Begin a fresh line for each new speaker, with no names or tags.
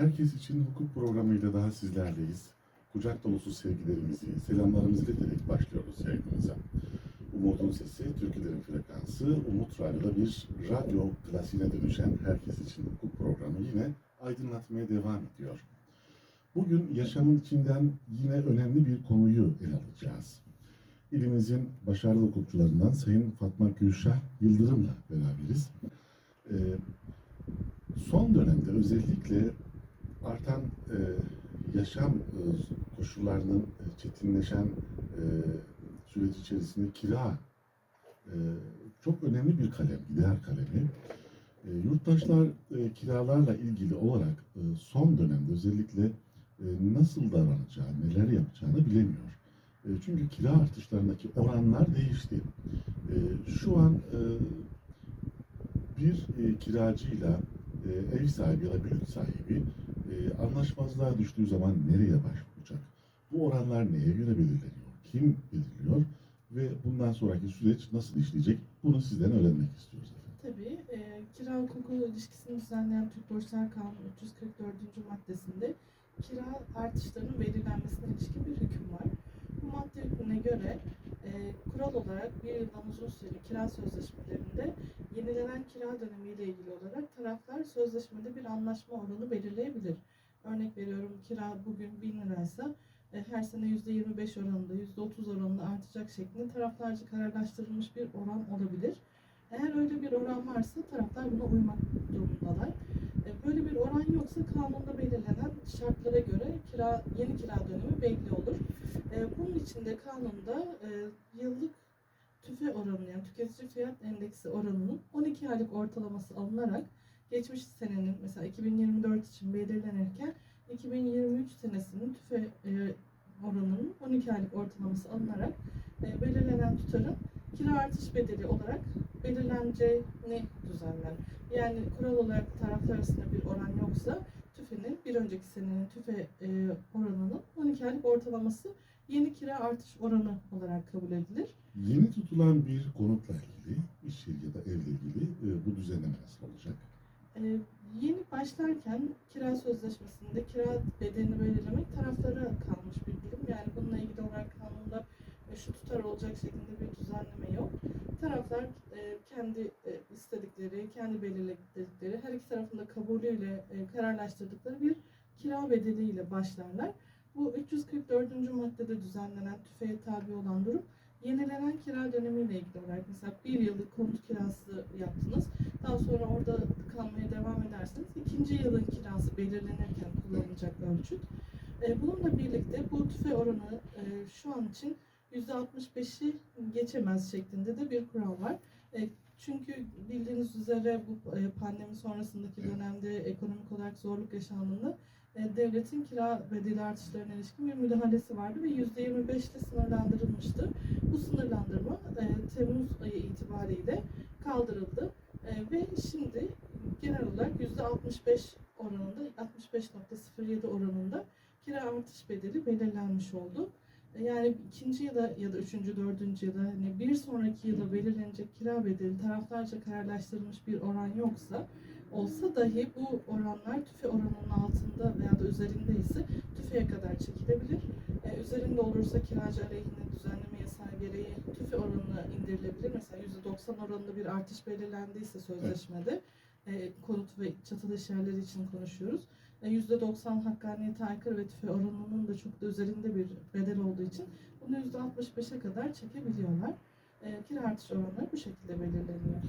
Herkes için hukuk programıyla daha sizlerleyiz. Kucak dolusu sevgilerimizi, selamlarımızı ileterek başlıyoruz yayınımıza. Umutun Sesi, Türkülerin Frekansı, Umut Radyo'da bir radyo klasiğine dönüşen Herkes için hukuk programı yine aydınlatmaya devam ediyor. Bugün yaşamın içinden yine önemli bir konuyu ele alacağız. İlimizin başarılı hukukçularından Sayın Fatma Gülşah Yıldırım'la beraberiz. Ee, son dönemde özellikle artan e, yaşam e, koşullarının e, çetinleşen e, süreç içerisinde kira e, çok önemli bir kalem, gider kalemi. E, yurttaşlar e, kiralarla ilgili olarak e, son dönemde özellikle e, nasıl davranacağı, neler yapacağını bilemiyor. E, çünkü kira artışlarındaki oranlar değişti. E, şu an e, bir e, kiracıyla e, ev sahibi ya da mülk sahibi e, anlaşmazlığa düştüğü zaman nereye başvuracak? Bu oranlar neye göre belirleniyor? Kim belirliyor? Ve bundan sonraki süreç nasıl işleyecek? Bunu sizden öğrenmek istiyoruz efendim.
Tabii e, kira hukuku ilişkisini düzenleyen Türk Borçlar Kanunu 344. maddesinde kira artışlarının belirlenmesine ilişkin bir hüküm var. Bu madde hükmüne göre kural olarak bir yıldan uzun süreli kira sözleşmelerinde yenilenen kira dönemiyle ilgili olarak taraflar sözleşmede bir anlaşma oranı belirleyebilir. Örnek veriyorum kira bugün 1000 liraysa e, her sene %25 oranında, %30 oranında artacak şeklinde taraflarca kararlaştırılmış bir oran olabilir. Eğer öyle bir oran varsa taraflar buna uymak durumundalar. E, Böyle bir oran yoksa kanunda belirlenen şartlara göre kira yeni kira dönemi belli olur. E, Bunun için de kanunda e, yıllık tüfe oranı yani tüketici fiyat endeksi oranının 12 aylık ortalaması alınarak geçmiş senenin mesela 2024 için belirlenirken 2023 senesinin tüfe e, oranının 12 aylık ortalaması alınarak e, belirlenen tutarın kira artış bedeli olarak belirleneceğini düzenler. Yani kural olarak taraflar arasında bir oran yoksa tüfenin bir önceki senenin tüfe e, oranının 12 aylık ortalaması yeni kira artış oranı olarak kabul edilir.
Yeni tutulan bir konutla ilgili, iş yeri ya da evle ilgili e, bu düzenleme nasıl olacak?
Ee, yeni başlarken kira sözleşmesinde kira bedelini belirlemek taraflara kalmış bir durum. Yani bununla ilgili olarak kanunda e, şu tutar olacak şeklinde bir düzenleme yok. Taraflar e, kendi e, istedikleri, kendi belirledikleri, her iki tarafın da kabulüyle e, kararlaştırdıkları bir kira bedeliyle başlarlar. Bu 344. maddede düzenlenen tüfeğe tabi olan durum yenilenen kira dönemiyle ilgili olarak mesela bir yıllık konut kirası yaptınız. Daha sonra orada kalmaya devam ederseniz ikinci yılın kirası belirlenirken kullanılacak ölçüt. E, bununla birlikte bu tüfe oranı e, şu an için %65'i geçemez şeklinde de bir kural var. E, çünkü bildiğiniz üzere bu e, pandemi sonrasındaki dönemde ekonomik olarak zorluk yaşandığında e, devletin kira bedeli artışlarına ilişkin bir müdahalesi vardı ve %25 ile sınırlandırılmıştı. Bu sınırlandırma Temmuz ayı itibariyle kaldırıldı ve şimdi genel olarak %65 oranında 65.07 oranında kira artış bedeli belirlenmiş oldu. Yani ikinci yıla ya da üçüncü, dördüncü yıla hani bir sonraki yıla belirlenecek kira bedeli taraflarca kararlaştırılmış bir oran yoksa olsa dahi bu oranlar tüfe oranının altında veya da üzerinde ise tüfeye kadar çekilebilir. Ee, üzerinde olursa kiracı aleyhine düzenleme yasağı gereği tüfe oranı indirilebilir. Mesela %90 oranında bir artış belirlendiyse sözleşmede e, konut ve çatılı işyerleri için konuşuyoruz. E, %90 hakkaniyete aykırı ve tüfe oranının da çok da üzerinde bir bedel olduğu için bunu %65'e kadar çekebiliyorlar. E, kira artış oranları bu şekilde belirleniyor.